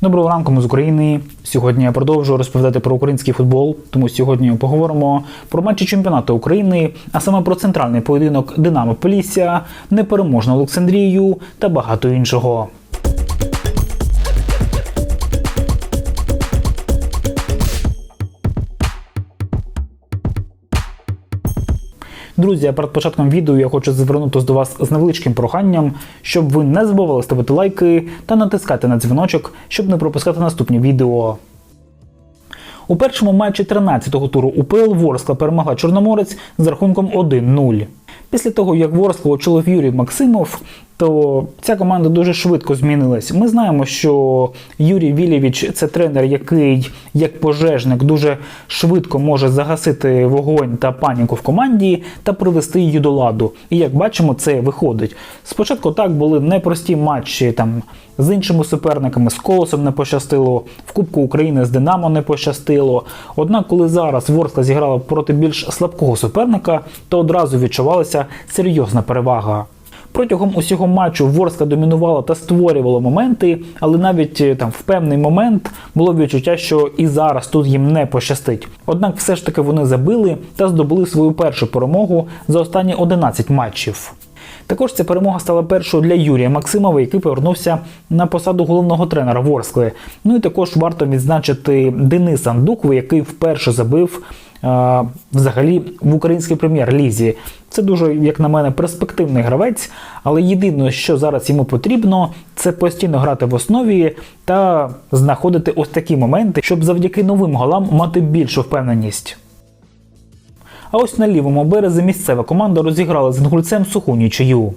Доброго ранку ми з України. Сьогодні я продовжую розповідати про український футбол. Тому сьогодні поговоримо про матчі чемпіонату України, а саме про центральний поєдинок Динамо Полісся, непереможну Олександрію та багато іншого. Друзі, а перед початком відео я хочу звернутися до вас з невеличким проханням, щоб ви не забували ставити лайки та натискати на дзвіночок, щоб не пропускати наступні відео. У першому матчі 13-го туру УПЛ Ворскла перемогла Чорноморець з рахунком 1-0. Після того, як Ворскла очолив Юрій Максимов, то ця команда дуже швидко змінилась. Ми знаємо, що Юрій Вілєвич це тренер, який як пожежник дуже швидко може загасити вогонь та паніку в команді та привести її до ладу. І як бачимо, це виходить. Спочатку так були непрості матчі там з іншими суперниками, з Колосом не пощастило, в Кубку України з Динамо не пощастило. Однак, коли зараз Ворскла зіграла проти більш слабкого суперника, то одразу відчувалася серйозна перевага. Протягом усього матчу Ворска домінувала та створювала моменти, але навіть е, там в певний момент було відчуття, що і зараз тут їм не пощастить. Однак, все ж таки вони забили та здобули свою першу перемогу за останні 11 матчів. Також ця перемога стала першою для Юрія Максимова, який повернувся на посаду головного тренера Ворскли. Ну і також варто відзначити Дениса Андукву, який вперше забив взагалі в українській прем'єр-лізі. Це дуже, як на мене, перспективний гравець, але єдине, що зараз йому потрібно, це постійно грати в основі та знаходити ось такі моменти, щоб завдяки новим голам мати більшу впевненість. А ось на лівому березі місцева команда розіграла з інгульцем суху нічию.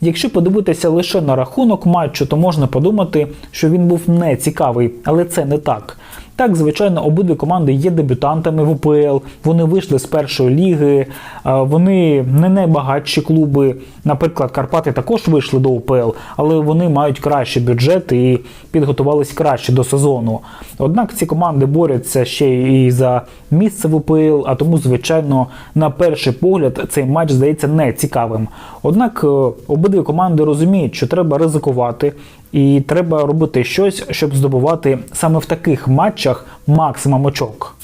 Якщо подивитися лише на рахунок матчу, то можна подумати, що він був не цікавий, але це не так. Так, звичайно, обидві команди є дебютантами в УПЛ, вони вийшли з першої ліги, вони не найбагатші клуби. Наприклад, Карпати також вийшли до УПЛ, але вони мають кращий бюджет і підготувались краще до сезону. Однак ці команди борються ще і за місце в УПЛ, а тому, звичайно, на перший погляд цей матч здається не цікавим. Однак е, обидві команди розуміють, що треба ризикувати. І треба робити щось, щоб здобувати саме в таких матчах максимум очок.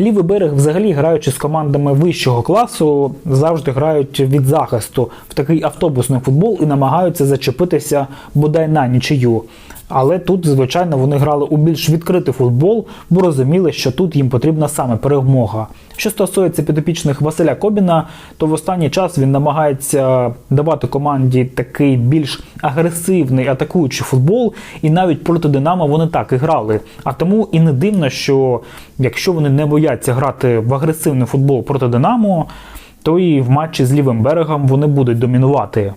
Лівий берег, взагалі, граючи з командами вищого класу, завжди грають від захисту в такий автобусний футбол і намагаються зачепитися бодай на нічию. Але тут, звичайно, вони грали у більш відкритий футбол, бо розуміли, що тут їм потрібна саме перемога. Що стосується підопічних Василя Кобіна, то в останній час він намагається давати команді такий більш агресивний атакуючий футбол, і навіть проти Динамо вони так і грали. А тому і не дивно, що якщо вони не бояться грати в агресивний футбол проти Динамо, то і в матчі з лівим берегом вони будуть домінувати.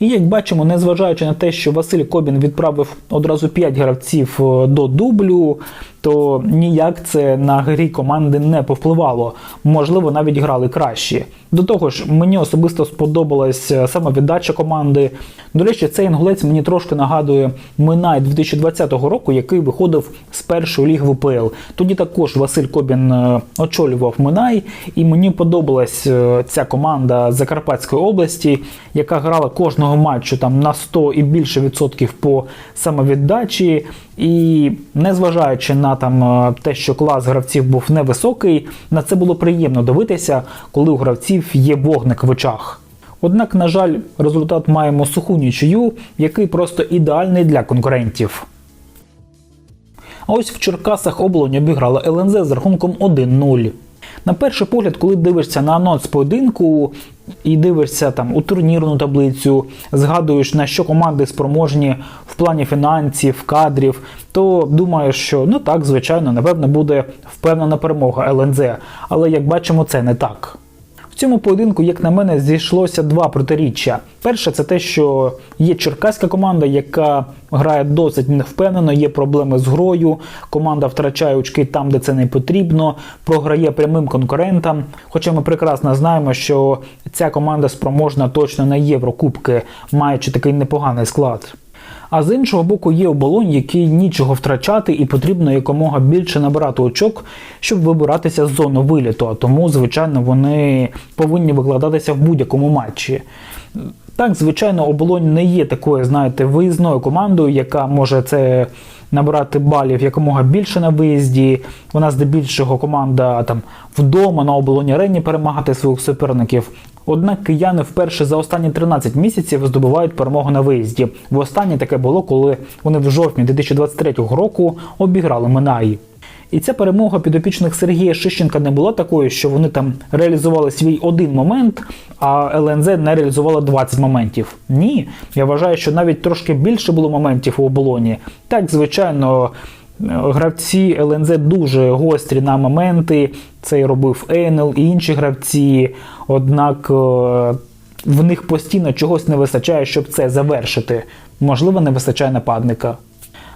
І як бачимо, незважаючи на те, що Василь Кобін відправив одразу 5 гравців е, до дублю, то ніяк це на грі команди не повпливало. Можливо, навіть грали краще. До того ж, мені особисто сподобалась е, саме віддача команди. До речі, цей інгулець мені трошки нагадує Минай 2020 року, який виходив з першої ліги в УПЛ. Тоді також Василь Кобін е, очолював Минай, і мені подобалась ця команда Закарпатської області, яка грала кожного матчу там на 100 і більше відсотків по самовіддачі. І незважаючи на там е, те, що клас гравців був невисокий, на це було приємно дивитися, коли у гравців є вогник в очах. Однак, на жаль, результат маємо суху нічию, який просто ідеальний для конкурентів. А ось в Черкасах оболонь обіграла ЛНЗ з рахунком 1-0. На перший погляд, коли дивишся на анонс поєдинку і дивишся там у турнірну таблицю, згадуєш на що команди спроможні в плані фінансів, кадрів, то думаєш, що ну так, звичайно, напевно, буде впевнена перемога ЛНЗ. Але як бачимо, це не так. Цьому поєдинку, як на мене, зійшлося два протиріччя. Перше, це те, що є черкаська команда, яка грає досить невпевнено, є проблеми з грою. Команда втрачає очки там, де це не потрібно, програє прямим конкурентам. Хоча ми прекрасно знаємо, що ця команда спроможна точно на Єврокубки, маючи такий непоганий склад. А з іншого боку, є оболонь, який нічого втрачати, і потрібно якомога більше набирати очок, щоб вибиратися з зони виліту. А тому, звичайно, вони повинні викладатися в будь-якому матчі. Так, звичайно, оболонь не є такою, знаєте, виїзною командою, яка може це набирати балів якомога більше на виїзді. Вона здебільшого команда там вдома на оболоні арені перемагати своїх суперників. Однак кияни вперше за останні 13 місяців здобувають перемогу на виїзді. Востаннє таке було, коли вони в жовтні 2023 року обіграли Минаї. І ця перемога підопічних Сергія Шищенка не була такою, що вони там реалізували свій один момент, а ЛНЗ не реалізувала 20 моментів. Ні, я вважаю, що навіть трошки більше було моментів у оболоні. Так, звичайно, гравці ЛНЗ дуже гострі на моменти. Це і робив Енел і інші гравці. Однак е, в них постійно чогось не вистачає, щоб це завершити. Можливо, не вистачає нападника.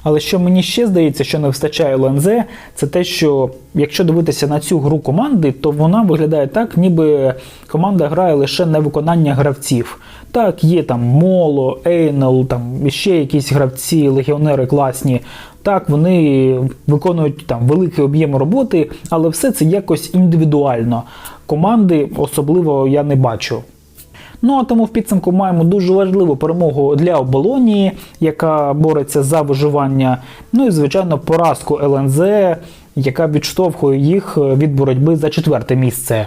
Але що мені ще здається, що не вистачає ЛНЗ, це те, що якщо дивитися на цю гру команди, то вона виглядає так, ніби команда грає лише на виконання гравців. Так, є там Моло, Ейнел, там ще якісь гравці, легіонери класні. Так, вони виконують там великий об'єм роботи, але все це якось індивідуально. Команди особливо я не бачу. Ну а тому в підсумку маємо дуже важливу перемогу для оболонії, яка бореться за виживання. Ну і звичайно поразку ЛНЗ, яка відштовхує їх від боротьби за четверте місце.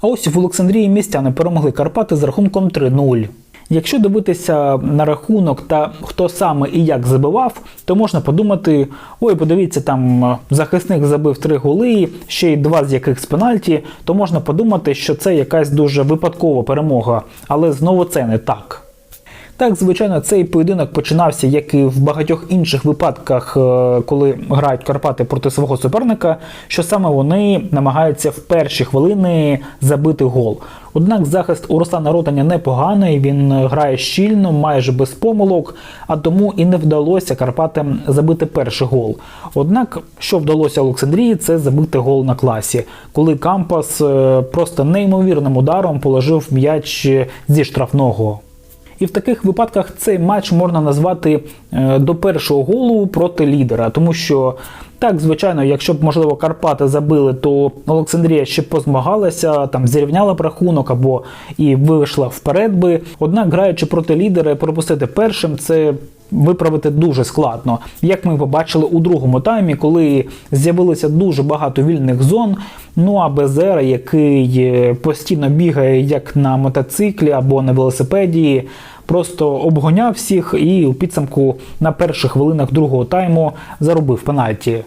А ось в Олександрії містяни перемогли Карпати з рахунком 3-0. Якщо дивитися на рахунок та хто саме і як забивав, то можна подумати: ой, подивіться, там захисник забив три голи, ще й два з яких з пенальті, то можна подумати, що це якась дуже випадкова перемога. Але знову це не так. Так, звичайно, цей поєдинок починався, як і в багатьох інших випадках, е, коли грають Карпати проти свого суперника, що саме вони намагаються в перші хвилини забити гол. Однак захист у Руслана Ротаня непоганий, він грає щільно, майже без помилок, а тому і не вдалося Карпатам забити перший гол. Однак, що вдалося Олександрії, це забити гол на класі, коли Кампас е, просто неймовірним ударом положив м'яч зі штрафного. І в таких випадках цей матч можна назвати е, до першого голу проти лідера, тому що так, звичайно, якщо б можливо Карпати забили, то Олександрія ще позмагалася, там зрівняла рахунок або і вийшла вперед би. Однак, граючи проти лідера, пропустити першим, це виправити дуже складно. Як ми побачили у другому таймі, коли з'явилося дуже багато вільних зон. Ну а Безера, який е, постійно бігає як на мотоциклі або на велосипеді, просто обгоняв всіх і у підсумку на перших хвилинах другого тайму заробив пенальті.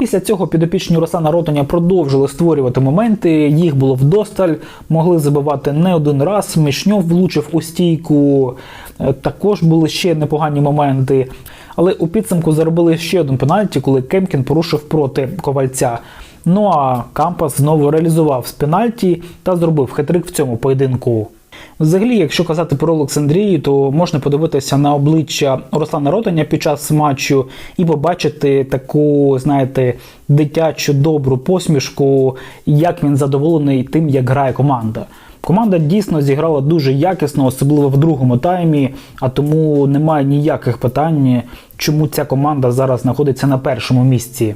Після цього підопічні Руслана Ротаня продовжили створювати моменти. Їх було вдосталь, могли забивати не один раз. Мішньов влучив у стійку. Е, також були ще непогані моменти. Але у підсумку заробили ще один пенальті, коли Кемкін порушив проти ковальця. Ну а Кампас знову реалізував з пенальті та зробив хитрик в цьому поєдинку. Взагалі, якщо казати про Олександрію, то можна подивитися на обличчя Руслана Ротаня під час матчу і побачити таку, знаєте, дитячу добру посмішку, як він задоволений тим, як грає команда. Команда дійсно зіграла дуже якісно, особливо в другому таймі, а тому немає ніяких питань, чому ця команда зараз знаходиться на першому місці.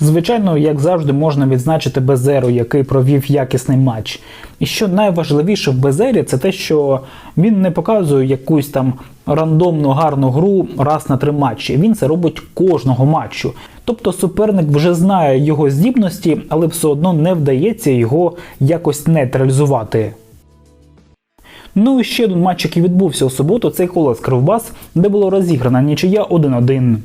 Звичайно, як завжди, можна відзначити Безеру, який провів якісний матч. І що найважливіше в Безері, це те, що він не показує якусь там рандомну гарну гру раз на три матчі. Він це робить кожного матчу. Тобто суперник вже знає його здібності, але все одно не вдається його якось нейтралізувати. Ну і ще один матч, який відбувся у суботу, це колес Кривбас, де було розіграна нічия 1-1.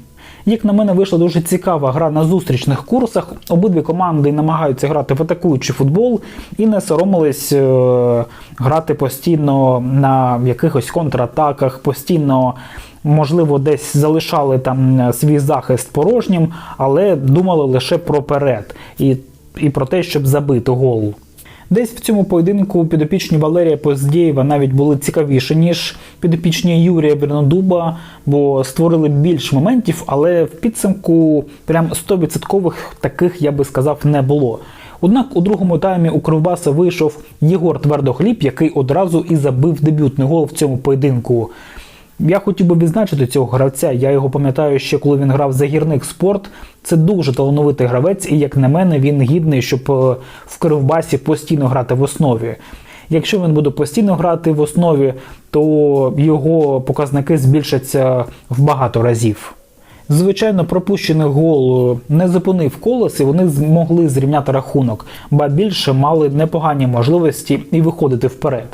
Як на мене, вийшла дуже цікава гра на зустрічних курсах. Обидві команди намагаються грати в атакуючий футбол і не соромились е грати постійно на якихось контратаках, постійно. Можливо, десь залишали там свій захист порожнім, але думали лише про перед і і про те, щоб забити гол. Десь в цьому поєдинку підопічні Валерія Поздєєва навіть були цікавіші, ніж підопічні Юрія Бернодуба, бо створили більш моментів, але в підсумку прям 100% таких, я би сказав, не було. Однак у другому таймі у Кривбаса вийшов Єгор Твердохліб, який одразу і забив дебютний гол в цьому поєдинку. Я хотів би відзначити цього гравця. Я його пам'ятаю ще коли він грав за гірник спорт. Це дуже талановитий гравець, і як на мене, він гідний, щоб е, в Кривбасі постійно грати в основі. Якщо він буде постійно грати в основі, то його показники збільшаться в багато разів. Звичайно, пропущений гол не зупинив колес, і вони змогли зрівняти рахунок, ба більше мали непогані можливості і виходити вперед.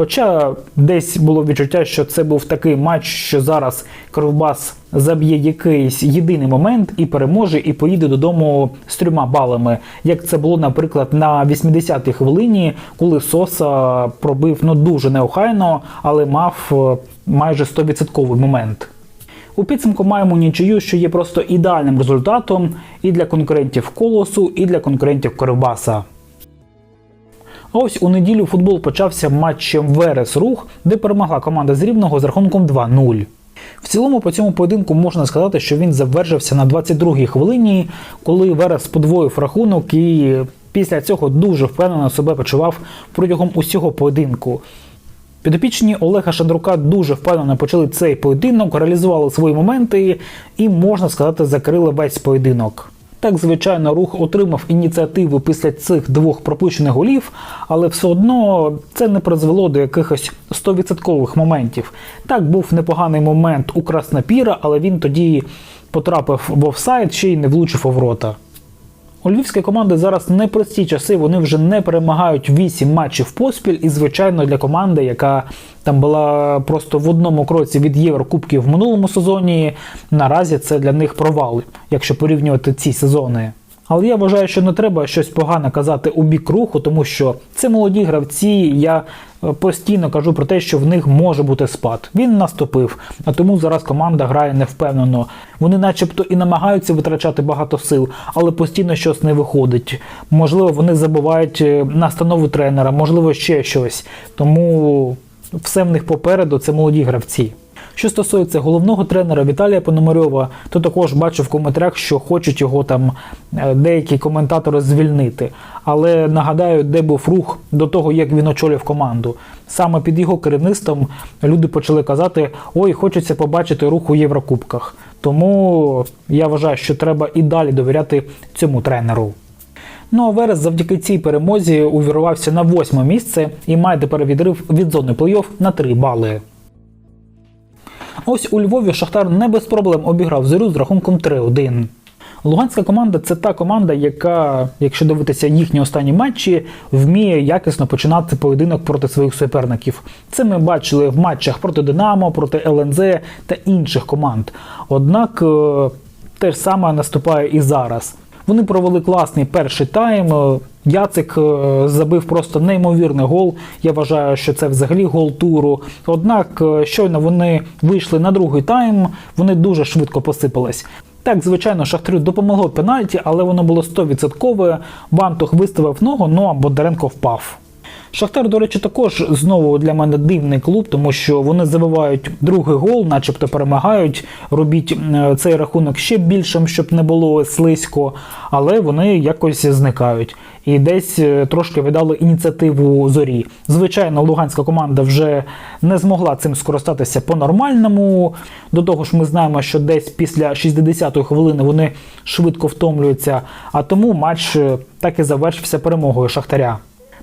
Хоча десь було відчуття, що це був такий матч, що зараз Кривбас заб'є якийсь єдиний момент і переможе, і поїде додому з трьома балами. Як це було, наприклад, на 80-й хвилині, коли Соса пробив ну дуже неохайно, але мав е, майже 100% момент. У підсумку маємо нічию, що є просто ідеальним результатом і для конкурентів колосу, і для конкурентів Кривбаса. А ось у неділю футбол почався матчем Верес Рух, де перемогла команда з Рівного з рахунком 2-0. В цілому по цьому поєдинку можна сказати, що він завершився на 22-й хвилині, коли Верес подвоїв рахунок і після цього дуже впевнено себе почував протягом усього поєдинку. Підопічні Олега Шандрука дуже впевнено почали цей поєдинок, реалізували свої моменти і, можна сказати, закрили весь поєдинок. Так, звичайно, рух отримав ініціативу після цих двох пропущених голів, але все одно це не призвело до якихось 100% моментів. Так, був непоганий момент у Краснопіра, але він тоді потрапив в офсайд, ще й не влучив у ворота. У львівської команди зараз непрості часи. Вони вже не перемагають 8 матчів поспіль. І, звичайно, для команди, яка там була просто в одному кроці від Єврокубків в минулому сезоні, наразі це для них провал, якщо порівнювати ці сезони. Але я вважаю, що не треба щось погане казати у бік руху, тому що це молоді гравці. Я е, постійно кажу про те, що в них може бути спад. Він наступив, а тому зараз команда грає невпевнено. Вони, начебто, і намагаються витрачати багато сил, але постійно щось не виходить. Можливо, вони забувають е, настанови тренера, можливо, ще щось. Тому все в них попереду це молоді гравці. Що стосується головного тренера Віталія Пономарьова, то також бачу в коментарях, що хочуть його там е, деякі коментатори звільнити. Але нагадаю, де був рух до того, як він очолив команду. Саме під його керівництвом люди почали казати: ой, хочеться побачити рух у Єврокубках. Тому я вважаю, що треба і далі довіряти цьому тренеру. Ну а Верес завдяки цій перемозі увірвався на восьме місце і має тепер відрив від зони плей-офф на 3 бали. Ось у Львові Шахтар не без проблем обіграв зорю з рахунком 3-1. Луганська команда це та команда, яка, якщо дивитися їхні останні матчі, вміє якісно починати поєдинок проти своїх суперників. Це ми бачили в матчах проти Динамо, проти ЛНЗ та інших команд. Однак е, те ж саме наступає і зараз. Вони провели класний перший тайм. Яцик е, забив просто неймовірний гол. Я вважаю, що це взагалі гол туру. Однак, е, щойно вони вийшли на другий тайм, вони дуже швидко посипались. Так, звичайно, Шахтарю допомогло пенальті, але воно було 100%. Бантух виставив ногу, ну а Бондаренко впав. Шахтар, до речі, також знову для мене дивний клуб, тому що вони забивають другий гол, начебто перемагають. Робіть е, цей рахунок ще більшим, щоб не було слизько, але вони якось зникають. І десь е, трошки віддали ініціативу зорі. Звичайно, луганська команда вже не змогла цим скористатися по-нормальному. До того ж, ми знаємо, що десь після 60-ї хвилини вони швидко втомлюються, а тому матч е, так і завершився перемогою Шахтаря.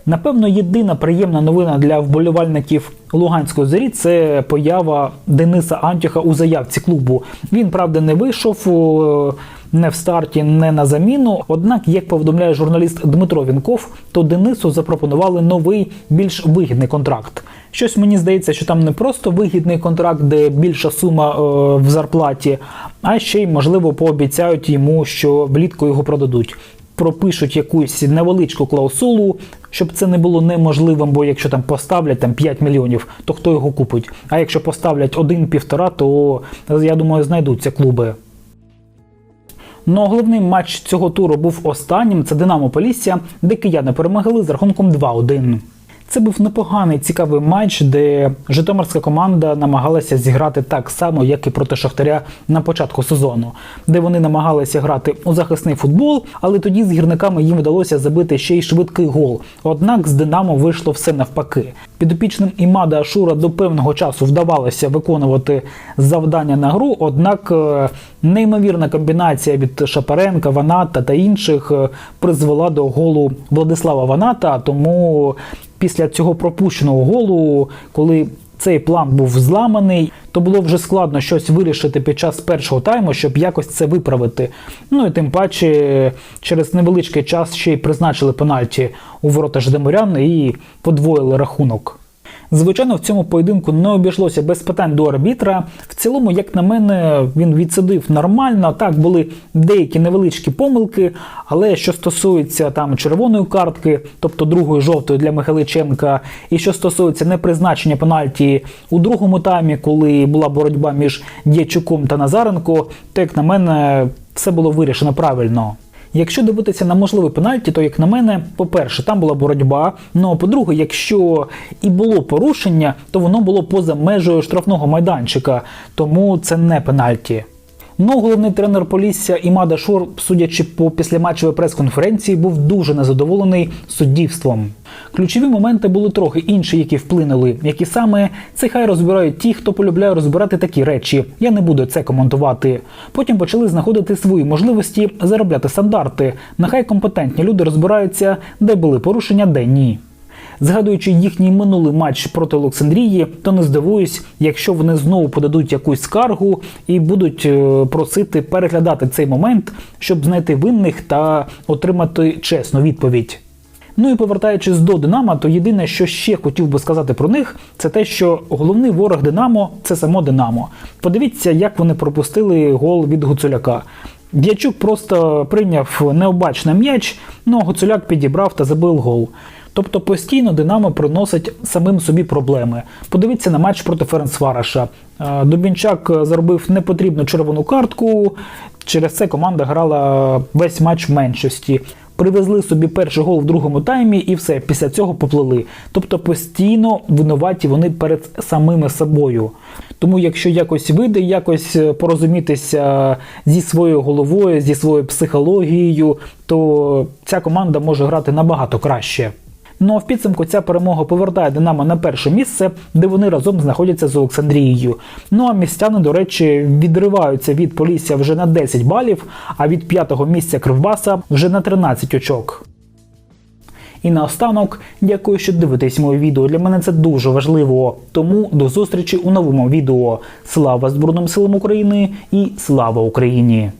Напевно, єдина приємна новина для вболівальників Луганської зорі це поява Дениса Антюха у заявці клубу. Він, правда, не вийшов е, не в старті, не на заміну. Однак, як повідомляє журналіст Дмитро Вінков, то Денису запропонували новий, більш вигідний контракт. Щось мені здається, що там не просто вигідний контракт, де більша сума е, в зарплаті, а ще й можливо пообіцяють йому, що влітку його продадуть пропишуть якусь невеличку клаусулу, щоб це не було неможливим, бо якщо там поставлять там 5 мільйонів, то хто його купить? А якщо поставлять один-півтора, то я думаю, знайдуться клуби. Ну, головний матч цього туру був останнім. Це Динамо Полісся, де кияни перемогли з рахунком 2-1. Це був непоганий цікавий матч, де Житомирська команда намагалася зіграти так само, як і проти Шахтаря на початку сезону, де вони намагалися грати у захисний футбол, але тоді з гірниками їм вдалося забити ще й швидкий гол. Однак з Динамо вийшло все навпаки. Підопічним Імада Ашура до певного часу вдавалося виконувати завдання на гру, однак е, неймовірна комбінація від Шапаренка, Ваната та інших е, призвела до голу Владислава Ваната, тому після цього пропущеного голу, коли цей план був зламаний, то було вже складно щось вирішити під час першого тайму, щоб якось це виправити. Ну і тим паче через невеличкий час ще й призначили пенальті у ворота Ждемурян і подвоїли рахунок. Звичайно, в цьому поєдинку не обійшлося без питань до арбітра. В цілому, як на мене, він відсидив нормально. Так, були деякі невеличкі помилки, але що стосується там червоної картки, тобто другої жовтої для Михайличенка, і що стосується непризначення пенальті у другому таймі, коли була боротьба між Дячуком та Назаренко, то як на мене, все було вирішено правильно. Якщо дивитися на можливий пенальті, то як на мене, по-перше, там була боротьба. Ну а по-друге, якщо і було порушення, то воно було поза межею штрафного майданчика, тому це не пенальті. Ну, головний тренер Полісся Імада Шур, судячи по післяматчевій прес-конференції, був дуже незадоволений суддівством. Ключові моменти були трохи інші, які вплинули. Які саме це хай розбирають ті, хто полюбляє розбирати такі речі. Я не буду це коментувати. Потім почали знаходити свої можливості заробляти стандарти. Нехай компетентні люди розбираються, де були порушення, де ні. Згадуючи їхній минулий матч проти Олександрії, то не здивуюсь, якщо вони знову подадуть якусь скаргу і будуть е, просити переглядати цей момент, щоб знайти винних та отримати чесну відповідь. Ну і повертаючись до Динамо, то єдине, що ще хотів би сказати про них, це те, що головний ворог Динамо це само Динамо. Подивіться, як вони пропустили гол від Гуцуляка. Дячук просто прийняв необачний м'яч, ну а Гуцуляк підібрав та забив гол. Тобто постійно Динамо приносить самим собі проблеми. Подивіться на матч проти Ференцвараша. Е, Дубінчак заробив непотрібну червону картку. Через це команда грала весь матч в меншості. Привезли собі перший гол в другому таймі і все, після цього поплили. Тобто постійно винуваті вони перед самими собою. Тому, якщо якось вийде, якось порозумітися зі своєю головою, зі своєю психологією, то ця команда може грати набагато краще. Ну а в підсумку ця перемога повертає Динамо на перше місце, де вони разом знаходяться з Олександрією. Ну а містяни, до речі, відриваються від Полісся вже на 10 балів, а від п'ятого місця Кривбаса вже на 13 очок. І наостанок, дякую, що дивитесь моє відео. Для мене це дуже важливо. Тому до зустрічі у новому відео. Слава Збройним силам України і слава Україні!